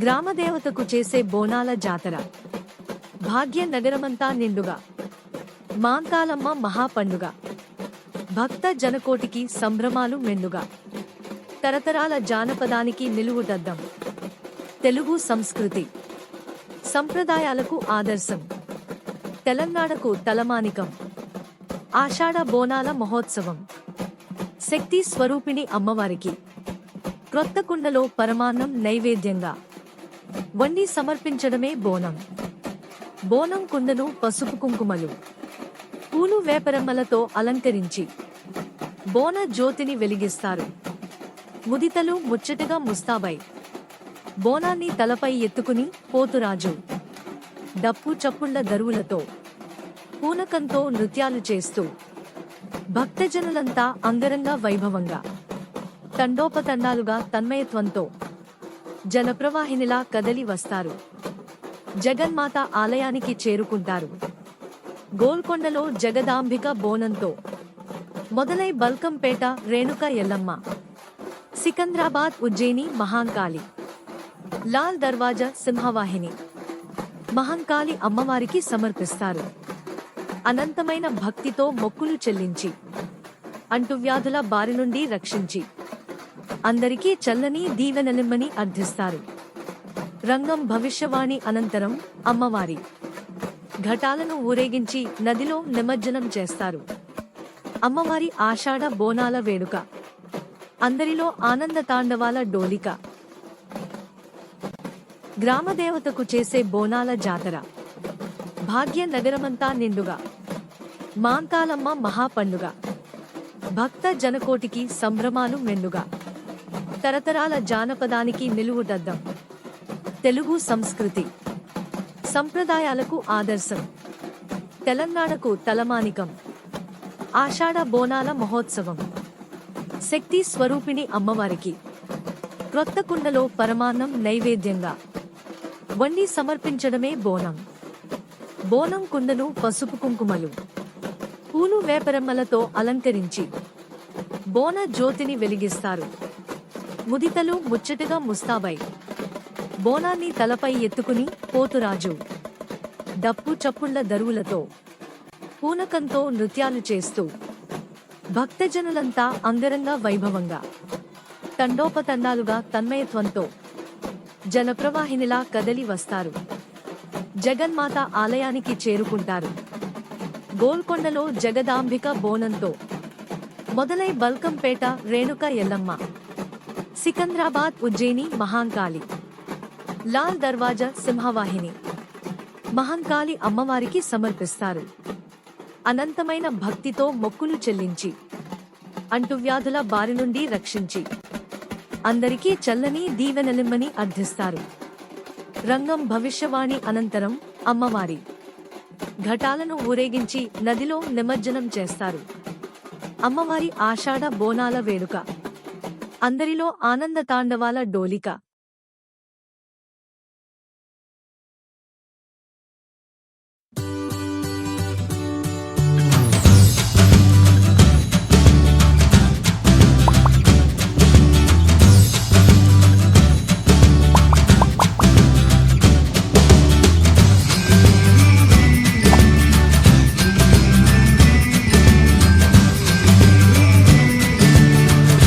గ్రామదేవతకు చేసే బోనాల జాతర. భాగ్య నగరమంతా నిండుగా. మాంకాలమ్మ మహాపండుగ. భక్త జనకోటికి సంభ్రమాలు మెండుగా. తరతరాల జానపదానికి నిలువుదద్దం తెలుగు సంస్కృతి. సంప్రదాయాలకు ఆదర్శం. తెలంగాణకు తలమానికం. ఆషాఢ బోనాల మహోత్సవం. శక్తి స్వరూపిణి అమ్మవారికి. క్రొత్త కుండలో పరమాన్నం నైవేద్యంగా. వండి సమర్పించడమే బోనం. బోనం కుండను పసుపు కుంకుమలు. పూలు వేపరెమ్మలతో అలంకరించి బోన జ్యోతిని వెలిగిస్తారు. ముదితలు ముచ్చటగా ముస్తాబై బోనాన్ని తలపై ఎత్తుకుని పోతురాజు డప్పు చప్పుళ్ళ దరువులతో పూనకంతో నృత్యాలు చేస్తూ భక్తజనులంతా అంగరంగ వైభవంగా తండోపతండాలుగా తన్మయత్వంతో జలప్రవాహినిలా కదలి వస్తారు. జగన్మాత ఆలయానికి చేరుకుంటారు. గోల్కొండలో జగదాంబిక బోనంతో మొదలై బల్కంపేట రేణుక ఎల్లమ్మ సికంద్రాబాద్ ఉజ్జయిని మహాంకాళి లాల్ దర్వాజా సింహవాహిని మహంకాళి అమ్మవారికి సమర్పిస్తారు. అనంతమైన భక్తితో మొక్కులు చెల్లించి అంటువ్యాధుల బారి నుండి రక్షించి అందరికీ చల్లని దీవెనలిమ్మని అర్థిస్తారు రంగం భవిష్యవాణి అనంతరం అమ్మవారి ఘటాలను ఊరేగించి నదిలో నిమజ్జనం చేస్తారు. అమ్మవారి ఆషాఢ బోనాల వేడుక. అందరిలో ఆనంద తాండవాల డోలిక. గ్రామదేవతకు చేసే బోనాల జాతర. భాగ్య నగరమంతా నిండుగా. మాంకాలమ్మ మహాపండుగ. భక్త జనకోటికి సంభ్రమాలు మెండుగా. తరతరాల జానపదానికి నిలువుటద్దం తెలుగు సంస్కృతి. సంప్రదాయాలకు ఆదర్శం. తెలంగాణకు తలమానికం. ఆషాఢ బోనాల మహోత్సవం. శక్తి స్వరూపిణి అమ్మవారికి. క్రొత్త కుండలో పరమాన్నం నైవేద్యంగా. వండి సమర్పించడమే బోనం. బోనం కుండను పసుపు కుంకుమలు. పూలు వేపరెమ్మలతో అలంకరించి. బోన జ్యోతిని వెలిగిస్తారు. ముదితలు ముచ్చటగా ముస్తాబై. బోనాన్ని తలపై ఎత్తుకుని పోతురాజు. డప్పు చప్పుళ్ళ దరువులతో. పూనకంతో నృత్యాలు చేస్తూ. భక్తజనులంతా అంగరంగ వైభవంగా. తండోపతండాలుగా తన్మయత్వంతో. జలప్రవాహినిలా కదలి వస్తారు. జగన్మాత ఆలయానికి చేరుకుంటారు. గోల్కొండలో జగదాంబిక బోనంతో. మొదలై బల్కంపేట రేణుక ఎల్లమ్మ. సికంద్రాబాద్ ఉజ్జయిని మహాంకాళి. లాల్ దర్వాజా సింహవాహిని. మహంకాళి అమ్మవారికి సమర్పిస్తారు. అనంతమైన భక్తితో మొక్కులు చెల్లించి అంటువ్యాధుల బారి నుండి రక్షించి అందరికీ చల్లని దీవెనలిమ్మని అర్థిస్తారు రంగం భవిష్యవాణి అనంతరం అమ్మవారి ఘటాలను ఊరేగించి నదిలో నిమజ్జనం చేస్తారు. అమ్మవారి ఆషాఢ బోనాల వేడుక. అందరిలో ఆనంద తాండవాల డోలిక.